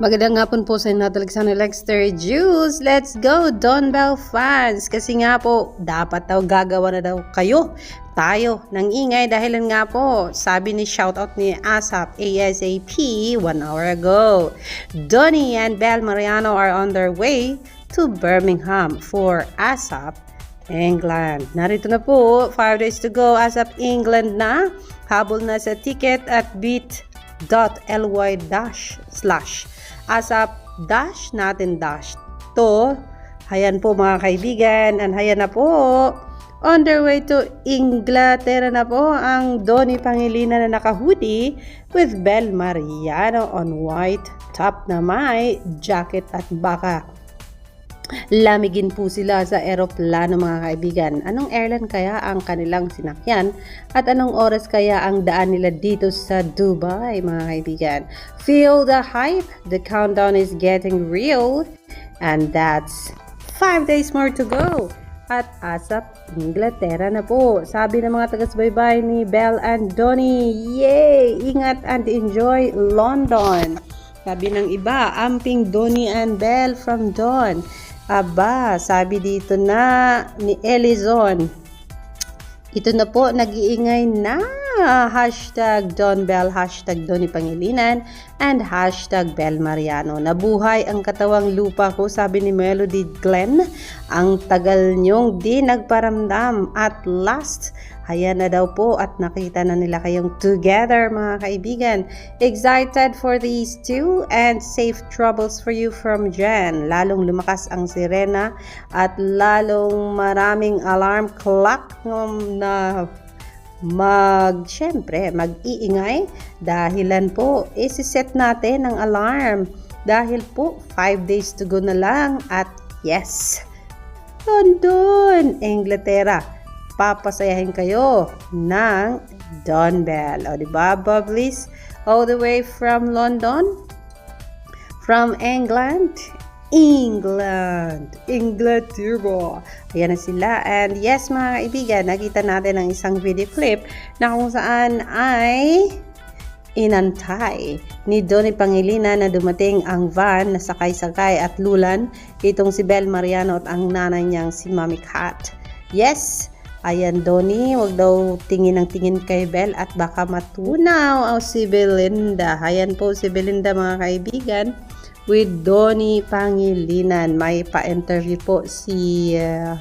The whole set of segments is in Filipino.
Magandang hapon po sa inyo Alexander Lexter Juice. Let's go, Don Bell fans! Kasi nga po, dapat daw gagawa na daw kayo, tayo, ng ingay dahil nga po, sabi ni shoutout ni ASAP ASAP one hour ago. Donnie and Bell Mariano are on their way to Birmingham for ASAP England. Narito na po, 5 days to go, ASAP England na. Habol na sa ticket at bit.ly dash slash asap dash natin dash to. Hayan po mga kaibigan. And hayan na po. On their way to Inglaterra na po ang Donny Pangilinan na naka-hoodie with Bel Mariano on white top na may jacket at baka Lamigin po sila sa eroplano mga kaibigan. Anong airline kaya ang kanilang sinakyan at anong oras kaya ang daan nila dito sa Dubai mga kaibigan? Feel the hype, the countdown is getting real and that's 5 days more to go. At asap, Inglaterra na po. Sabi ng mga taga-subaybay ni Belle and Donnie, Yay! Ingat and enjoy London. Sabi ng iba, amping Donnie and Belle from Don. Aba, sabi dito na ni Elizon. Ito na po, nag-iingay na. Hashtag Don Bell, hashtag Doni Pangilinan, and hashtag Bell Mariano. Nabuhay ang katawang lupa ko, sabi ni Melody Glenn. Ang tagal nyong di nagparamdam. At last, Ayan na daw po at nakita na nila kayong together mga kaibigan. Excited for these two and safe troubles for you from Jen. Lalong lumakas ang sirena at lalong maraming alarm clock na mag, syempre, mag-iingay dahilan po, isi-set natin ang alarm dahil po 5 days to go na lang at yes, London, Inglaterra papasayahin kayo ng Don Bell. O, di ba, Bubblies? All the way from London, from England, England, Inglaterra. Ayan na sila. And yes, mga kaibigan, nakita natin ang isang video clip na kung saan ay inantay ni Donny Pangilinan na dumating ang van na sakay-sakay at lulan itong si Bel Mariano at ang nanay niyang si Mami Kat. Yes, Ayan, Donnie, wag daw tingin ng tingin kay Bel at baka matunaw ang si Belinda. Ayan po si Belinda mga kaibigan with Donnie Pangilinan. May pa-interview po si uh,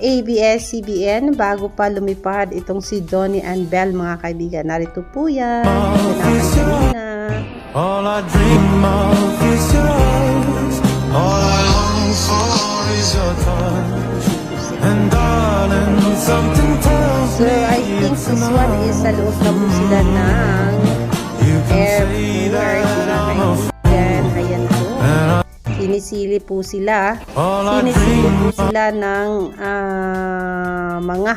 ABS-CBN bago pa lumipad itong si Donnie and Bell mga kaibigan. Narito po yan. All I dream of is yours. Sinisili po sila. Sinisili po sila ng uh, mga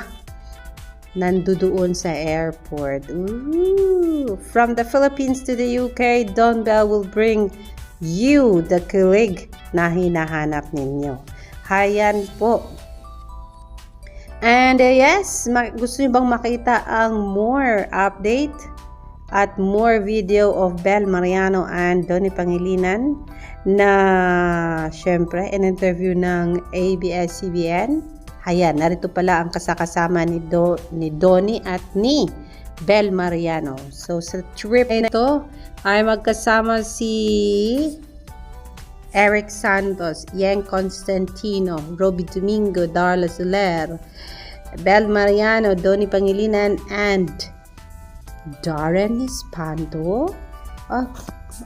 nandoon sa airport. Ooh. From the Philippines to the UK, Don Bell will bring you the kilig na hinahanap ninyo. Hayan po. And uh, yes, gusto niyo bang makita ang more update at more video of Bel Mariano and Donny Pangilinan na syempre in interview ng ABS-CBN. Ayan, narito pala ang kasakasama ni, Do, ni Donny at ni Bel Mariano. So sa trip na ito ay magkasama si Eric Santos, Yang Constantino, Roby Domingo, Darla Soler, Bel Mariano, Donny Pangilinan, and Darren Espanto. Oh,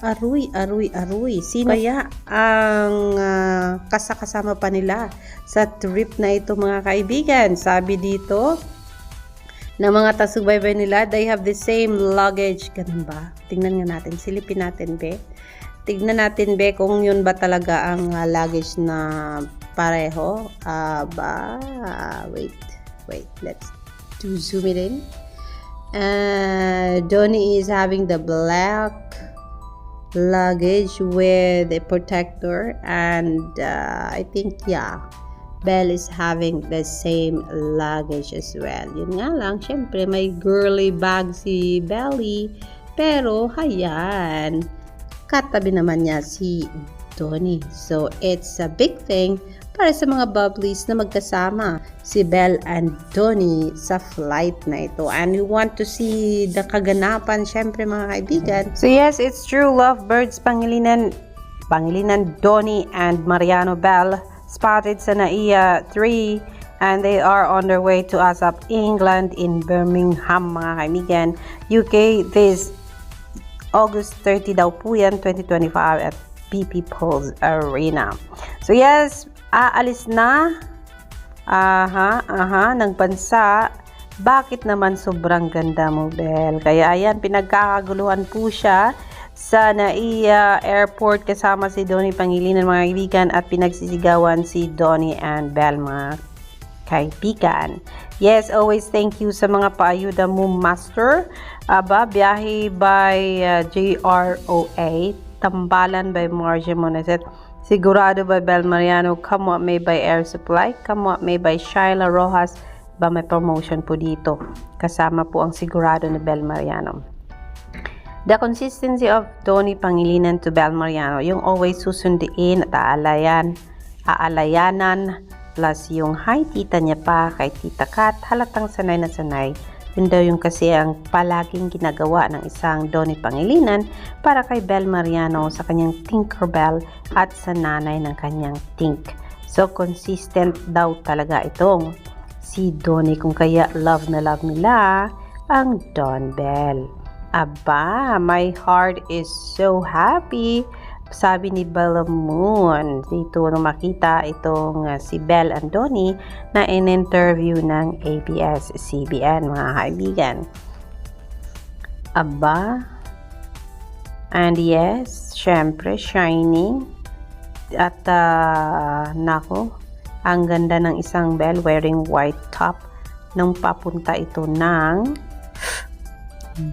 aruy, aruy, aruy. Sino kaya ang uh, kasakasama pa nila sa trip na ito mga kaibigan? Sabi dito, ng mga tasubaybay nila, they have the same luggage. Ganun ba? Tingnan nga natin. Silipin natin, be. Tignan natin be kung yun ba talaga ang uh, luggage na pareho. Uh, ba, wait, wait, let's do zoom it in. Uh, Donnie is having the black luggage with a protector and uh, I think yeah Belle is having the same luggage as well. Yun nga lang, syempre may girly bag si Belly. Pero, hayan, katabi naman niya si Donnie. So, it's a big thing para sa mga bubblies na magkasama si Belle and Donnie sa flight na ito. And we want to see the kaganapan, syempre mga kaibigan. So yes, it's true, lovebirds, Pangilinan, Pangilinan Donnie and Mariano Bell spotted sa NAIA 3 and they are on their way to ASAP England in Birmingham mga kaibigan. UK this August 30 daw po yan, 2025 at PP Pulse Arena. So yes, aalis na aha, aha, ng bansa. Bakit naman sobrang ganda mo, Bel? Kaya ayan, pinagkakaguluhan po siya sa NAIA Airport kasama si Donnie Pangilinan mga kaibigan at pinagsisigawan si Donnie and Bel mga kaibigan. Yes, always thank you sa mga paayuda mo, Master. Aba, biyahe by uh, JROA, Tambalan by Marja Monaset, Sigurado by Bel Mariano, Come What May by Air Supply, Come What May by Shyla Rojas, ba may promotion po dito. Kasama po ang sigurado ni Bel Mariano. The consistency of Tony Pangilinan to Bel Mariano, yung always susundiin at aalayan, aalayanan, plus yung hi tita niya pa kay tita Kat, halatang sanay na sanay. Yun daw yung kasi ang palaging ginagawa ng isang Donnie Pangilinan para kay Bel Mariano sa kanyang Tinkerbell at sa nanay ng kanyang Tink. So consistent daw talaga itong si Donnie kung kaya love na love nila ang Don Bell. Aba, my heart is so happy. Sabi ni Bella Moon dito nung makita itong uh, si Belle and Donnie na in-interview ng ABS-CBN mga kaibigan. Aba, and yes, syempre, shining. At uh, nako, ang ganda ng isang Belle wearing white top nung papunta ito ng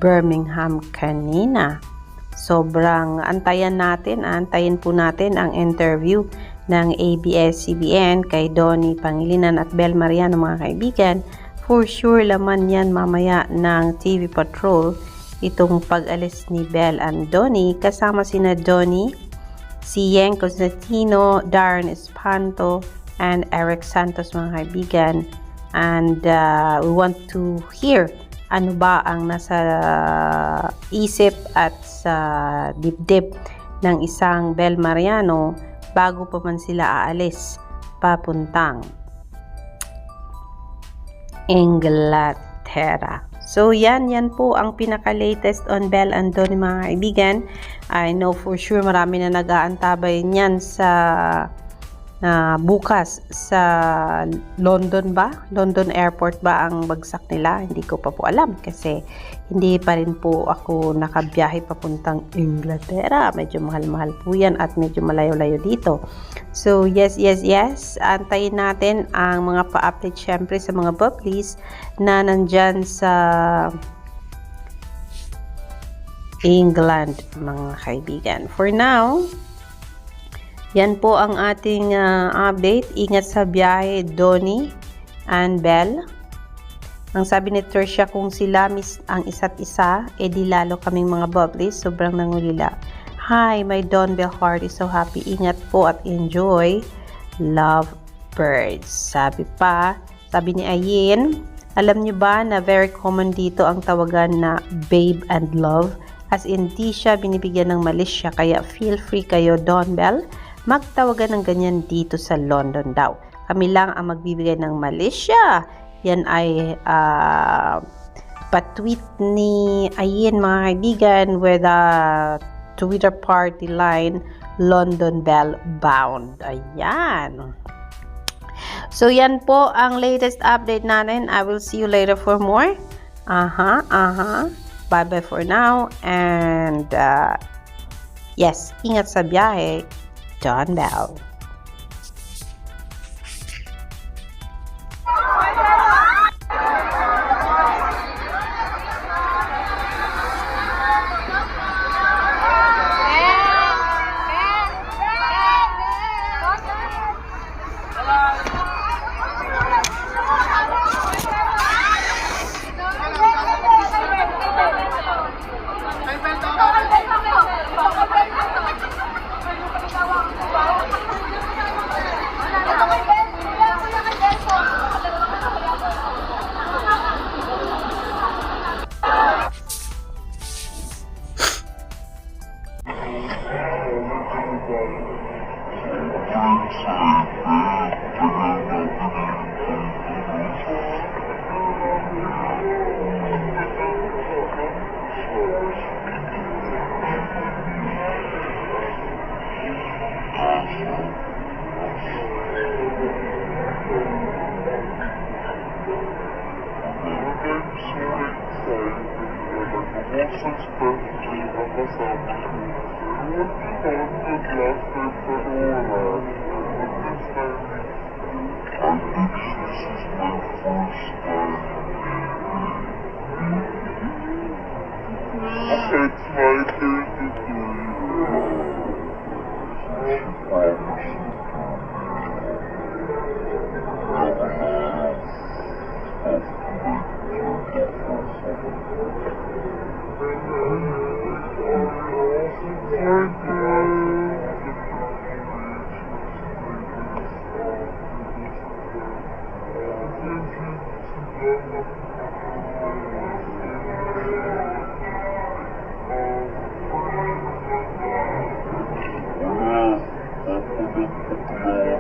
Birmingham kanina. Sobrang antayan natin, antayin po natin ang interview ng ABS-CBN kay Donnie Pangilinan at Bel Mariano mga kaibigan. For sure laman yan mamaya ng TV Patrol itong pag-alis ni Bel and Donnie kasama sina Donnie, si Yen Constantino, Darren Espanto, and Eric Santos mga kaibigan. And uh, we want to hear ano ba ang nasa isip at sa dibdib ng isang Bel Mariano bago pa man sila aalis papuntang Inglaterra. So yan, yan po ang pinaka-latest on Bell and Donnie mga kaibigan. I know for sure marami na nag-aantabay niyan sa na bukas sa London ba? London Airport ba ang bagsak nila? Hindi ko pa po alam kasi hindi pa rin po ako nakabiyahe papuntang Inglaterra. Medyo mahal-mahal po yan at medyo malayo-layo dito. So yes, yes, yes. Antayin natin ang mga pa-update syempre sa mga bubblies na nandyan sa England mga kaibigan. For now, yan po ang ating uh, update. Ingat sa biyahe, Donnie and Belle. Ang sabi ni Tertia, kung sila miss ang isa't isa, edi lalo kaming mga bubblies, sobrang nangulila. Hi, my Don Bell heart is so happy. Ingat po at enjoy. Love birds. Sabi pa, sabi ni Ayin, alam niyo ba na very common dito ang tawagan na babe and love? As in, di siya binibigyan ng malisya, kaya feel free kayo, Don Bell magtawagan ng ganyan dito sa London daw. Kami lang ang magbibigay ng Malaysia. Yan ay uh, pa-tweet ni Ayin mga kaibigan with a Twitter party line London Bell Bound. Ayan. So yan po ang latest update natin. I will see you later for more. Aha, uh aha. -huh. Bye-bye for now. And uh, yes, ingat sa biyahe. John Bell. Thank you. Moses permitido pasarnos mediante un gigante glacial perolar at this time. I think this is my first time It's my thing to do. I'm you. Thank you.